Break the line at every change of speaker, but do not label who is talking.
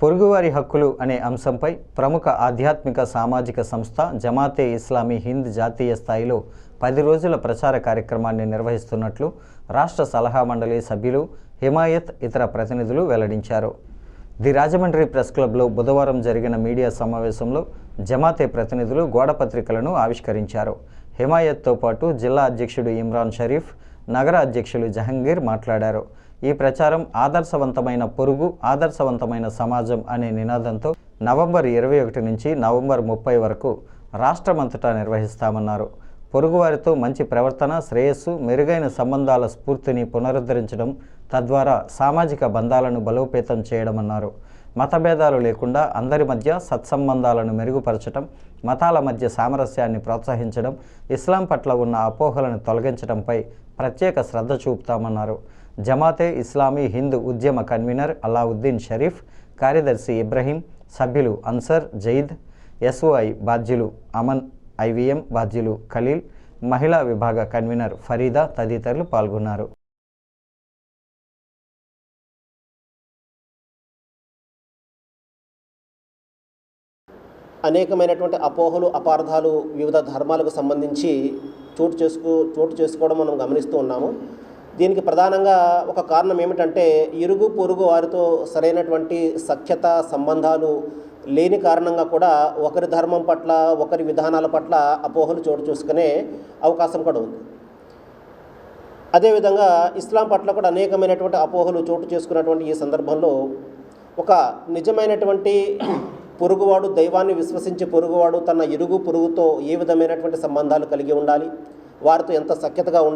పొరుగువారి హక్కులు అనే అంశంపై ప్రముఖ ఆధ్యాత్మిక సామాజిక సంస్థ జమాతే ఇస్లామీ హింద్ జాతీయ స్థాయిలో పది రోజుల ప్రచార కార్యక్రమాన్ని నిర్వహిస్తున్నట్లు రాష్ట్ర సలహా మండలి సభ్యులు హిమాయత్ ఇతర ప్రతినిధులు వెల్లడించారు. ది రాజమండ్రి ప్రెస్ క్లబ్లో బుధవారం జరిగిన మీడియా సమావేశంలో జమాతే ప్రతినిధులు గోడపత్రికలను ఆవిష్కరించారు. హిమాయత్తో పాటు జిల్లా అధ్యక్షుడు ఇమ్రాన్ షరీఫ్ నగర అధ్యక్షులు జహంగీర్ మాట్లాడారు. ఈ ప్రచారం ఆదర్శవంతమైన పొరుగు ఆదర్శవంతమైన సమాజం అనే నినాదంతో నవంబర్ ఇరవై ఒకటి నుంచి నవంబర్ ముప్పై వరకు రాష్ట్రమంతటా నిర్వహిస్తామన్నారు. పొరుగువారితో మంచి ప్రవర్తన శ్రేయస్సు మెరుగైన సంబంధాల స్ఫూర్తిని పునరుద్ధరించడం తద్వారా సామాజిక బంధాలను బలోపేతం చేయడమన్నారు. మతభేదాలు లేకుండా అందరి మధ్య సత్సంబంధాలను మెరుగుపరచడం మతాల మధ్య సామరస్యాన్ని ప్రోత్సహించడం ఇస్లాం పట్ల ఉన్న అపోహలను తొలగించడంపై ప్రత్యేక శ్రద్ధ చూపుతామన్నారు. జమాతే ఇస్లామీ హిందూ ఉద్యమ కన్వీనర్ అలావుద్దీన్ షరీఫ్ కార్యదర్శి ఇబ్రహీం సభ్యులు అన్సర్ జయీద్ ఎస్ఓఐ బాధ్యులు అమన్ ఐవీఎం బాధ్యులు ఖలీల్ మహిళా విభాగ కన్వీనర్ ఫరీదా తదితరులు పాల్గొన్నారు.
అనేకమైనటువంటి అపోహలు అపార్థాలు వివిధ ధర్మాలకు సంబంధించి చోటు చేసుకో చోటు చేసుకోవడం మనం గమనిస్తూ ఉన్నాము. దీనికి ప్రధానంగా ఒక కారణం ఏమిటంటే ఇరుగు పొరుగు వారితో సరైనటువంటి సఖ్యత సంబంధాలు లేని కారణంగా కూడా ఒకరి ధర్మం పట్ల ఒకరి విధానాల పట్ల అపోహలు చోటు చూసుకునే అవకాశం కూడా ఉంది. అదేవిధంగా ఇస్లాం పట్ల కూడా అనేకమైనటువంటి అపోహలు చోటు చేసుకున్నటువంటి ఈ సందర్భంలో ఒక నిజమైనటువంటి పొరుగువాడు దైవాన్ని విశ్వసించే పొరుగువాడు తన ఇరుగు పొరుగుతో ఏ విధమైనటువంటి సంబంధాలు కలిగి ఉండాలి? వారితో ఎంత సఖ్యతగా ఉండాలి?